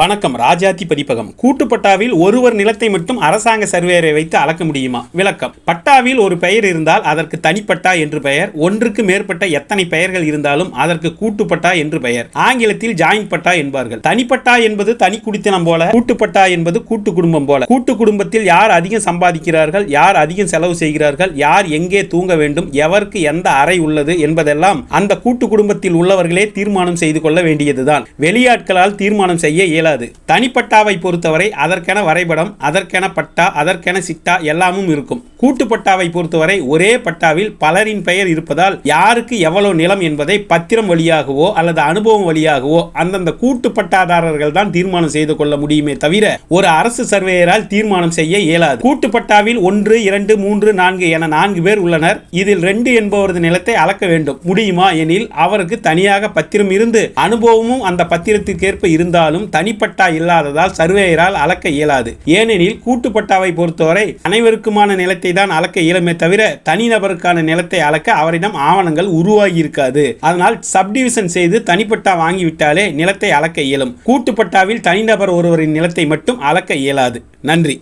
வணக்கம். ராஜாத்தி பதிப்பகம். கூட்டுப்பட்டாவில் ஒருவர் நிலத்தை மட்டும் அரசாங்க சர்வேயரை வைத்து அளக்க முடியுமா? விளக்கம். பட்டாவில் ஒரு பெயர் இருந்தால் அதற்கு தனிப்பட்டா என்று பெயர். ஒன்றுக்கு மேற்பட்ட எத்தனை பெயர்கள் இருந்தாலும் அதற்கு கூட்டுப்பட்டா என்று பெயர். ஆங்கிலத்தில் ஜாயிண்ட் பட்டா என்பார்கள். தனிப்பட்டா என்பது தனி குடித்தனம் போல கூட்டுப்பட்டா என்பது கூட்டு குடும்பம் போல. கூட்டு குடும்பத்தில் யார் அதிகம் சம்பாதிக்கிறார்கள்? யார் அதிகம் செலவு செய்கிறார்கள்? யார் எங்கே தூங்க வேண்டும்? எவருக்கு எந்த அறை உள்ளது என்பதெல்லாம் அந்த கூட்டு குடும்பத்தில் உள்ளவர்களே தீர்மானம் செய்து கொள்ள வேண்டியதுதான். வெளியாட்களால் தீர்மானம் செய்ய இயலாது. தனிப்பட்டாவை பொறுத்தவரை அதற்கென வரைபடம் அதற்கென பட்டா அதற்கென சிட்டா எல்லாமும் இருக்கும். கூட்டு பட்டாவை பொறுத்தவரை ஒரே பட்டாவில் பலரின் பெயர் இருப்பதால் யாருக்கு எவ்வளவு நிலம் என்பதை பத்திரம் வழியாகவோ அல்லது அனுபவம் வழியாகவோ அந்தந்த கூட்டு பட்டாதாரர்கள் தான் தீர்மானம் செய்து கொள்ள முடியுமே தவிர ஒரு அரசு சர்வேயரால் தீர்மானம் செய்ய இயலாது. கூட்டு பட்டாவில் ஒன்று இரண்டு மூன்று நான்கு என நான்கு பேர் உள்ளனர். இதில் ரெண்டு என்பவரது நிலத்தை அளக்க வேண்டும். முடியுமா எனில் அவருக்கு தனியாக பத்திரம் இருந்து அனுபவமும் அந்த பத்திரத்திற்கேற்ப இருந்தாலும் தனிப்பட்டா இல்லாததால் சர்வேயரால் அளக்க இயலாது. ஏனெனில் கூட்டு பட்டாவை பொறுத்தவரை அனைவருக்குமான நிலத்தை நிலத்தை தான் அளக்க இயலுமே தவிர தனிநபருக்கான நிலத்தை அளக்க அவரிடம் ஆவணங்கள் உருவாகி இருக்காது அதனால் சப்டிவிஷன் செய்து தனிப்பட்டா வாங்கிவிட்டாலே நிலத்தை அளக்க இயலும். கூட்டுப்பட்டாவில் தனிநபர் ஒருவரின் நிலத்தை மட்டும் அளக்க இயலாது. நன்றி.